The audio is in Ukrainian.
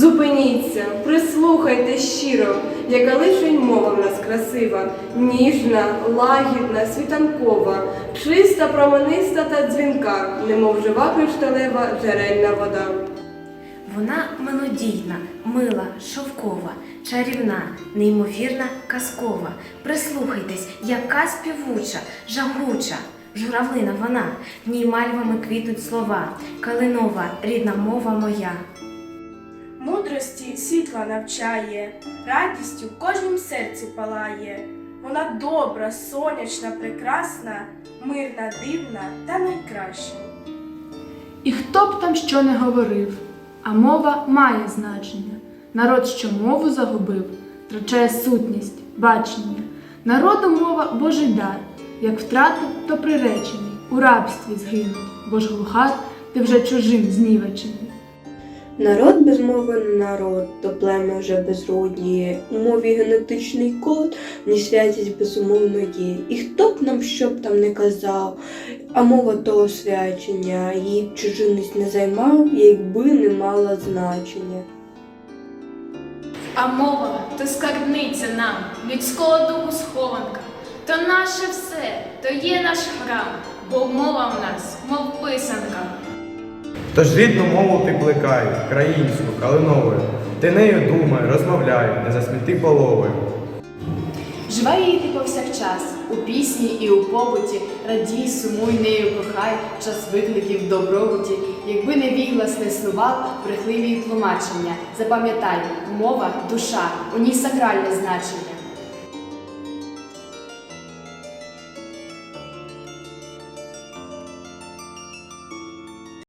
Зупиніться, прислухайте щиро, яка лишень мова в нас красива, ніжна, лагідна, світанкова, чиста, промениста та дзвінка, немов жива кришталева джерельна вода. Вона мелодійна, мила, шовкова, чарівна, неймовірна, казкова. Прислухайтесь, яка співуча, жагуча. Журавлина вона, в ній мальвами квітнуть слова, калинова, рідна мова моя. Мудрості світла навчає, радістю в кожнім серці палає. Вона добра, сонячна, прекрасна, мирна, дивна та найкраща. І хто б там що не говорив, а мова має значення. Народ, що мову загубив, втрачає сутність, бачення. Народу мова Божий дар, як втратив, то приречений, у рабстві згинуть, бо ж глухар, ти вже чужим знівечений. Народ без мови не народ, то плем'я вже безродніє. У мові генетичний код, ні святість безумовно є. І хто б нам що б там не казав, а мова то освячення, її б чужинність не займав, якби не мала значення. А мова то скарбниця нам, людського духу схованка, то наше все, то є наш храм, бо мова в нас, мов писанка. Тож рідну мову ти плекай, країнську, калиновою. Ти нею думай, розмовляй, не засміти половою. Живе її ти повсякчас, у пісні і у побуті, радій, сумуй нею кохай, час викликів добробуті, якби не віглас не снував, брехливі тлумачення. Запам'ятай, мова душа, у ній сакральне значення.